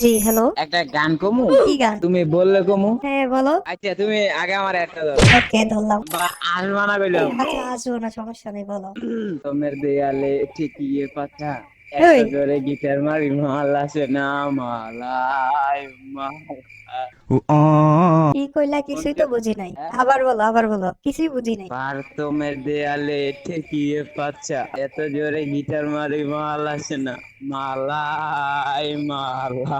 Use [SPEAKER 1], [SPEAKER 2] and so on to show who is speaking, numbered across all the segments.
[SPEAKER 1] জি hello
[SPEAKER 2] একটা গান কমু?
[SPEAKER 1] কি গান?
[SPEAKER 2] তুমি বললে কমু?
[SPEAKER 1] হ্যাঁ বলো।
[SPEAKER 2] আচ্ছা তুমি আগে আমার একটা দাও।
[SPEAKER 1] ওকে ধরলাম।
[SPEAKER 2] বা আলমানা কইলাম।
[SPEAKER 1] আচ্ছা আসব না সমস্যা নেই বলো।
[SPEAKER 2] তোমার দেয়ালে ঠিকিয়ে পাতা। এত জোরে গিটার মারি মালা সে না মালাই মালা।
[SPEAKER 1] কি কইলা কিছুই তো বুঝি নাই। আবার বলো আবার বলো কিছুই বুঝি নাই।
[SPEAKER 2] আর তোমের দেয়ালে ঠেকিয়ে পাচ্ছা এত জোরে গিটার মারি মাল আসে না মালাই মালা।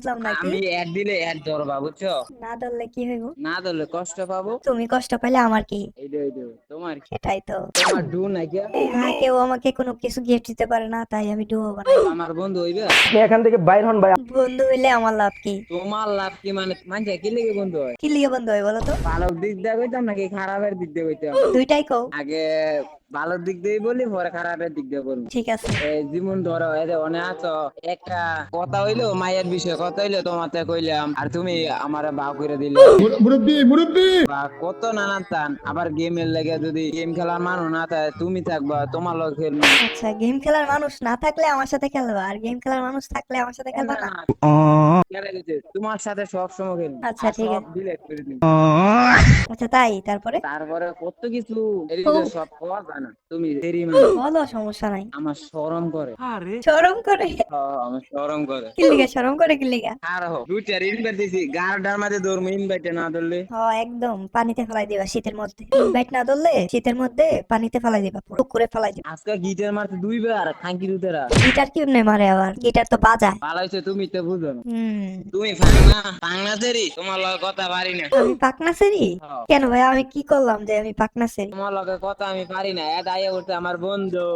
[SPEAKER 1] বুঝলাম না
[SPEAKER 2] আমি এক দিলে এক ধরবা বুঝছ?
[SPEAKER 1] না ধরলে কি হইব?
[SPEAKER 2] না ধরলে কষ্ট পাবো।
[SPEAKER 1] তুমি কষ্ট পাইলে আমার কি?
[SPEAKER 2] এই দে এই দে তোমার কি?
[SPEAKER 1] সেটাই তো।
[SPEAKER 2] তোমার ডু নাকি
[SPEAKER 1] না কেউ আমাকে কোনো কিছু গিফট দিতে পারে না তাই আমি ডুবো বানাই
[SPEAKER 2] আমার বন্ধু হইবে?
[SPEAKER 3] আপনি এখান থেকে বাইর হন ভাই
[SPEAKER 1] বন্ধু হইলে আমার লাভ কি?
[SPEAKER 2] তোমার লাভ কি মানে মানছে কি লেগে বন্ধু হয়?
[SPEAKER 1] কি লিগে বন্ধু হয় বলো তো?
[SPEAKER 2] ভালো দিক দিয়ে কইতাম নাকি খারাপের দিক দিয়ে কইতাম?
[SPEAKER 1] দুইটাই কও।
[SPEAKER 2] আগে ভালো দিক দিয়ে বলি পরে খারাপের দিক দিয়ে বলব।
[SPEAKER 1] ঠিক আছে।
[SPEAKER 2] এই যেমন ধরো এই যে অনেক আছো একটা কথা হইল মায়ের বিষয়ে কথা হইল তোমাতে কইলাম আর তুমি আমার বাউ করে দিলে।
[SPEAKER 4] মুরব্বী মুরব্বী!
[SPEAKER 2] বা কত নানান টান আবার গেমের লেগে যদি গেম খেলার মানুষ না থাকে তুমি থাকবা তোমার লোক খেলবে।
[SPEAKER 1] আচ্ছা গেম খেলার মানুষ না থাকলে আমার সাথে খেলবা আর গেম খেলার মানুষ থাকলে আমার সাথে খেলবা না।
[SPEAKER 2] তোমার সাথে সব সময় খেলবে।
[SPEAKER 1] আচ্ছা, ঠিক আছে।
[SPEAKER 2] ডিলেট করে দিবি।
[SPEAKER 1] আচ্ছা তাই? তারপরে?
[SPEAKER 2] তারপরে কত কিছু সব পাওয়া যায় না তুমি দেরি মানে
[SPEAKER 1] বলো সমস্যা নাই।
[SPEAKER 2] আমার শরম করে।
[SPEAKER 1] শরম করে?
[SPEAKER 2] হ্যাঁ, আমার শরম করে।
[SPEAKER 1] কি লিগা শরম করে কি লিগা
[SPEAKER 2] আর হো দুইটার ইনভাইট দিছি গারডার মাঝে দৌড় ইনভাইটে না ধরলে।
[SPEAKER 1] হ একদম পানিতে ফেলাই দিবা শীতের মধ্যে। ইনভাইট না ধরলে শীতের মধ্যে পানিতে ফেলাই দিবা পুকুরে ফেলাই দিবা।
[SPEAKER 2] আজকে গিটার মারতে দুইবার খাঙ্কি দুতেরা
[SPEAKER 1] গিটার কেমনে মারে আবার? গিটার তো বাজায়।
[SPEAKER 2] ভালো হয়েছে তুমি তো বুঝো না।
[SPEAKER 1] হুম।
[SPEAKER 2] তুমি ফাংনা ফাংনা সেরি তোমার লগে কথা পারি না।
[SPEAKER 1] আমি পাকনা সেরি
[SPEAKER 2] হ্যাঁ।
[SPEAKER 1] কেন ভাই আমি কি করলাম যে আমি পাকনা সেরি
[SPEAKER 2] তোমার লগে কথা আমি পারি না। এত আইয়া উঠছে আমার বন্ধু।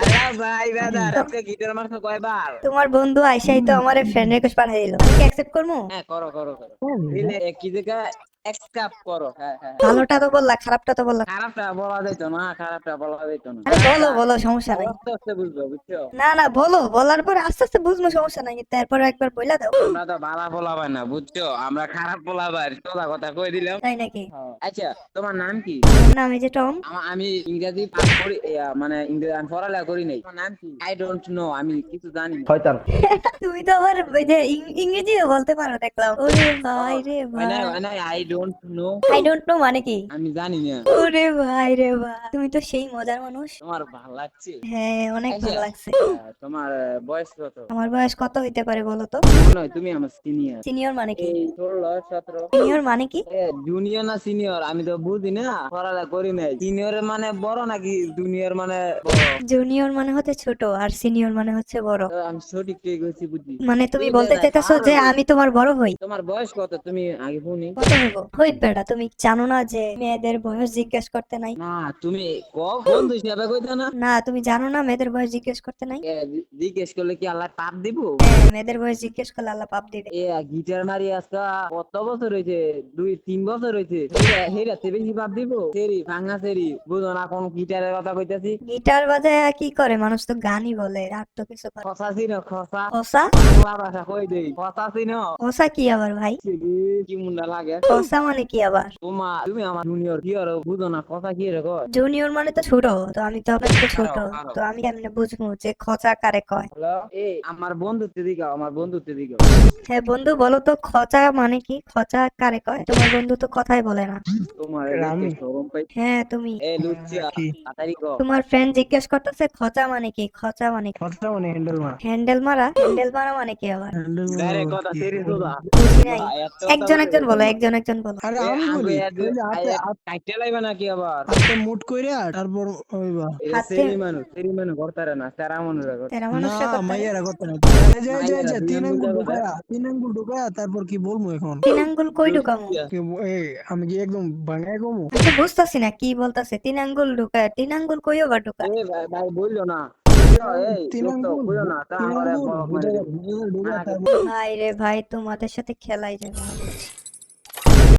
[SPEAKER 2] আরে ভাই বেদার আজকে গিটার মারতে কয়বার?
[SPEAKER 1] তোমার বন্ধু আইসাই তো আমার ফ্রেন্ড রিকোয়েস্ট পাঠাই দিল। কি অ্যাকসেপ্ট করমু?
[SPEAKER 2] হ্যাঁ করো করো করো। দিলে কি জায়গা এক্সকাপ করো হ্যাঁ হ্যাঁ
[SPEAKER 1] ভালোটা তো বললা খারাপটা তো বললা।
[SPEAKER 2] খারাপটা বলা যেত না খারাপটা বলা যেত না।
[SPEAKER 1] আরে বলো বলো সমস্যা নাই।
[SPEAKER 2] আস্তে আস্তে বুঝব বুঝছ?
[SPEAKER 1] না না বলো বলার পরে আস্তে আস্তে বুঝব সমস্যা নাই। তারপরে একবার বইলা দাও।
[SPEAKER 2] আমরা তো ভালো বলাবাই না বুঝছ? আমরা খারাপ বলাবার সোজা কথা কই দিলাম।
[SPEAKER 1] তাই নাকি?
[SPEAKER 2] আচ্ছা তোমার নাম কি?
[SPEAKER 1] নাম এই যে টম।
[SPEAKER 2] আমি ইংরেজি পাস করি মানে ইংরেজি আমি পড়ালেখা করি নাই। তোমার নাম কি? আই ডোন্ট নো আমি কিছু জানি
[SPEAKER 3] শয়তান।
[SPEAKER 1] তুমি তো আবার ওই যে ইংরেজিও বলতে পারো দেখলাম। ওরে ভাই রে ভাই।
[SPEAKER 2] I don't know
[SPEAKER 1] I don't know মানে কি?
[SPEAKER 2] আমি জানি না।
[SPEAKER 1] ওরে ভাই রে ভাই তুমি তো সেই মজার মানুষ।
[SPEAKER 2] তোমার ভালো লাগছে?
[SPEAKER 1] হ্যাঁ অনেক ভালো লাগছে।
[SPEAKER 2] তোমার বয়স কত?
[SPEAKER 1] আমার বয়স কত হইতে পারে বলো তো?
[SPEAKER 2] হয় তুমি আমার সিনিয়র
[SPEAKER 1] সিনিয়র মানে কি?
[SPEAKER 2] এই ষোলো সতেরো।
[SPEAKER 1] সিনিয়র মানে কি?
[SPEAKER 2] জুনিয়র না সিনিয়র আমি তো বুঝি না পড়ালেখা করি নাই। সিনিয়র মানে বড় নাকি জুনিয়র মানে
[SPEAKER 1] জুনিয়র মানে হচ্ছে ছোট আর সিনিয়র মানে হচ্ছে বড়।
[SPEAKER 2] আমি সঠিক কে গেছি বুঝি।
[SPEAKER 1] মানে তুমি বলতে চাইতেছো যে আমি তোমার বড় হই?
[SPEAKER 2] তোমার বয়স কত? তুমি আগে শুনি।
[SPEAKER 1] কত হইব? হই বেটা তুমি জানো না যে মেয়েদের বয়স জিজ্ঞেস করতে নাই?
[SPEAKER 2] না তুমি ক বন্ধু হিসাবে কইতা না?
[SPEAKER 1] না তুমি জানো না মেয়েদের বয়স জিজ্ঞেস করতে নাই?
[SPEAKER 2] জিজ্ঞেস করলে কি আল্লাহ পাপ দিব?
[SPEAKER 1] মেয়েদের বয়স জিজ্ঞেস করলে আল্লাহ পাপ দিবে।
[SPEAKER 2] এ গিটার মারি আজকা কত বছর হয়েছে দুই তিন বছর হয়েছে হেরা তে বেশি পাপ দিব? সেরি ভাঙা সেরি বুঝো না কোন গিটারের কথা কইতাছি?
[SPEAKER 1] গিটার বাজায় কি করে? মানুষ তো গানই বলে আর তো কিছু করে।
[SPEAKER 2] খসা ছিল খসা।
[SPEAKER 1] ওসা
[SPEAKER 2] বাংলা কই দেই? খসা ছিল।
[SPEAKER 1] ওসা কি আবার ভাই?
[SPEAKER 2] কি মুন্ডা লাগে?
[SPEAKER 1] মানে কি আবার?
[SPEAKER 2] তোমার তুমি আমার জুনিয়র কি আর বুঝো না কথা কি রে কয়?
[SPEAKER 1] জুনিয়র মানে তো ছোট তো আমি তো আপনার থেকে ছোট
[SPEAKER 2] আরও, আরও।
[SPEAKER 1] তো আমি কেমনে বুঝব যে খচা কারে কয়?
[SPEAKER 2] হ্যালো এই আমার বন্ধুত্ব দিকে আমার বন্ধুত্ব দিকে
[SPEAKER 1] হ্যাঁ বন্ধু বলো তো খচা মানে কি? খচা কারে কয়? তোমার বন্ধু তো কথাই বলে না।
[SPEAKER 2] তোমার
[SPEAKER 3] আমি?
[SPEAKER 2] দেখে শরম পাই
[SPEAKER 1] হ্যাঁ তুমি।
[SPEAKER 2] এ
[SPEAKER 1] তোমার ফ্রেন্ড জিজ্ঞেস করতেছে খচা মানে কি? খচা মানে কি?
[SPEAKER 3] কথা মানে হ্যান্ডেল মার।
[SPEAKER 1] হ্যান্ডেল মারা? হ্যান্ডেল মারা মানে কি আবার? একজন একজন বলো একজন একজন বলো
[SPEAKER 3] আরে আমি বলি
[SPEAKER 2] এত-
[SPEAKER 3] ওই যে হাতে
[SPEAKER 2] আগে কাইটে লাইবা নাকি আবার?
[SPEAKER 3] হাতে মুট কইরা তারপর হইবা।
[SPEAKER 2] সেরি মানুষ সেরি মানুষ করতারে না তারা মানুষ করে
[SPEAKER 1] তেরা
[SPEAKER 3] না
[SPEAKER 1] করতে
[SPEAKER 3] মাইয়ারা কথা না। যে যে যে তিন আঙ্গুল ঢুকায়া তিন আঙ্গুল ঢুকায়া তারপর কি বলব এখন?
[SPEAKER 1] তিন আঙ্গুল কই ঢুকামু?
[SPEAKER 3] এই আমি কি একদম ভাঙায়
[SPEAKER 1] আমি বুঝতেছি না কি বলতাছে? তিন আঙ্গুল ঢুকায় তিন আঙ্গুল কই আবার ঢুকায়?
[SPEAKER 2] এ ভাই ভাই বলল না।
[SPEAKER 1] ভাই রে ভাই তোমাদের সাথে খেলাই যাবে।